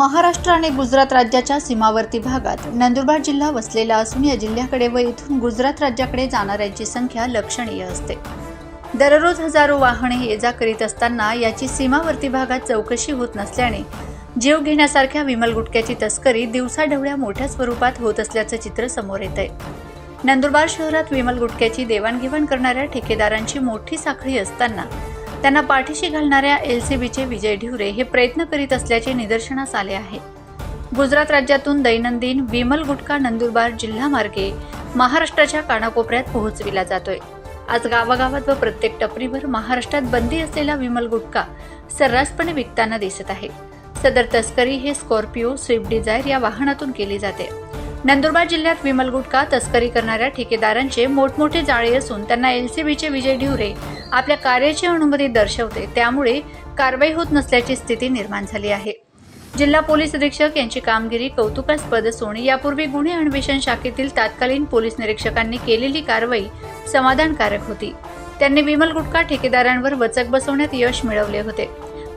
महाराष्ट्र आणि गुजरात राज्याच्या सीमावर्ती भागात नंदुरबार जिल्हा वसलेला असून या जिल्ह्याकडे व इथून गुजरात राज्याकडे जाणाऱ्यांची संख्या लक्षणीय असते. दररोज हजारो वाहने ये जा करीत असताना याची सीमावर्ती भागात चौकशी होत नसल्याने जीव घेण्यासारख्या विमल गुटक्याची तस्करी दिवसाढवळ्या मोठ्या स्वरूपात होत असल्याचं चित्र समोर येत आहे नंदुरबार शहरात विमल गुटक्याची देवाणघेवाण करणाऱ्या ठेकेदारांची मोठी साखळी असताना त्यांना पाठीशी घालणाऱ्या एल सी बीचे विजय ढिवरे हे प्रयत्न करीत असल्याचे निदर्शनास आले आहे. गुजरात राज्यातून दैनंदिन विमल गुटखा नंदुरबार जिल्हा मार्गे महाराष्ट्राच्या कानाकोपऱ्यात पोहोचविला जातोय. आज गावागावात व प्रत्येक टपरीवर महाराष्ट्रात बंदी असलेला विमल गुटखा सर्रासपणे विकताना दिसत आहे. सदर तस्करी हे स्कॉर्पिओ स्विफ्ट डिझायर या वाहनातून केली जाते. नंदुरबार जिल्ह्यात विमल गुटखा तस्करी करणाऱ्या ठेकेदारांचे मोठमोठे जाळे असून त्यांना एल सी बीचे विजय ढिवरे आपल्या कार्याची अनुमती दर्शवते त्यामुळे कारवाई होत नसल्याची स्थिती निर्माण झाली आहे. जिल्हा पोलीस अधीक्षक यांची कामगिरी कौतुकास्पद असून यापूर्वी गुन्हे अन्वेषण शाखेतील तत्कालीन पोलीस निरीक्षकांनी केलेली कारवाई समाधानकारक होती. त्यांनी विमल गुटखा ठेकेदारांवर वचक बसवण्यात यश मिळवले होते.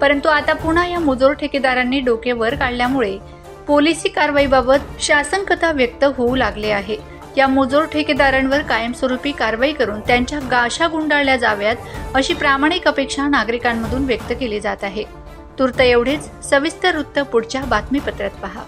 परंतु आता पुन्हा या मुजोर ठेकेदारांनी डोके वर काढल्यामुळे पोलिसी कारवाईबाबत शासनकता व्यक्त होऊ लागले आहे. या मोजोर ठेकेदारांवर कायमस्वरूपी कारवाई करून त्यांच्या गाशा गुंडाळल्या जाव्यात अशी प्रामाणिक अपेक्षा नागरिकांमधून व्यक्त केली जात आहे. तुर्त एवढेच. सविस्तर वृत्त पुढच्या बातमीपत्रात पहा.